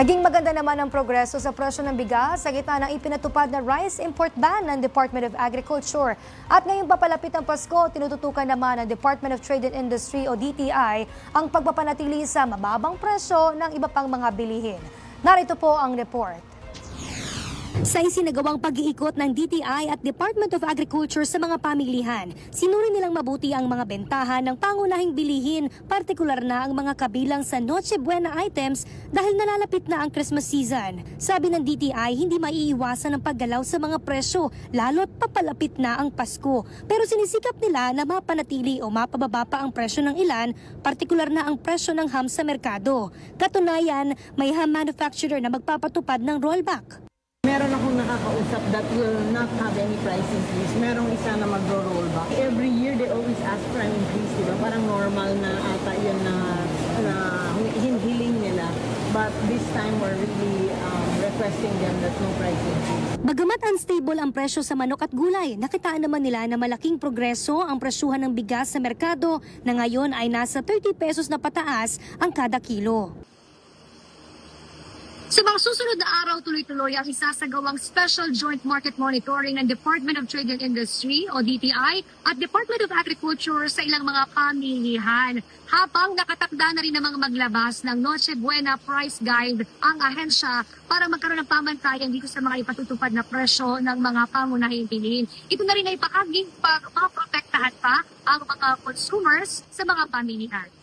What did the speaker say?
Naging maganda naman ang progreso sa presyo ng bigas sa gitna ng ipinatupad na rice import ban ng Department of Agriculture. At ngayong papalapit ang Pasko, tinututukan naman ng Department of Trade and Industry o DTI ang pagpapanatili sa mababang presyo ng iba pang mga bilihin. Narito po ang report. Sa isinagawang pag-iikot ng DTI at Department of Agriculture sa mga pamilihan, sinuri nilang mabuti ang mga bentahan ng pangunahing bilihin, partikular na ang mga kabilang sa Noche Buena items dahil nalalapit na ang Christmas season. Sabi ng DTI, hindi maiiwasan ang paggalaw sa mga presyo, lalo't papalapit na ang Pasko. Pero sinisikap nila na mapanatili o mapababa pa ang presyo ng ilan, partikular na ang presyo ng ham sa merkado. Katunayan, may ham manufacturer na magpapatupad ng rollback. Nakakausap that will not have any price increase. Merong isa na magro-roll back. Every year, they always ask for an increase, di ba? Parang normal na ata yun na, na hinihiling nila. But this time, we're really um, requesting them that no price increase. Bagamat unstable ang presyo sa manok at gulay, nakitaan naman nila na malaking progreso ang presyuhan ng bigas sa merkado na ngayon ay nasa 30 pesos na pataas ang kada kilo. Sa mga susunod na araw, tuloy-tuloy ang isasagawang Special Joint Market Monitoring ng Department of Trade and Industry o DTI at Department of Agriculture sa ilang mga pamilihan. Habang nakatakda na rin namang maglabas ng Noche Buena Price Guide ang ahensya para magkaroon ng pamantayan dito sa mga ipatutupad na presyo ng mga pangunahing bilihin. Ito na rin ay pakaging pag maprotektahan pa ang mga consumers sa mga pamilihan.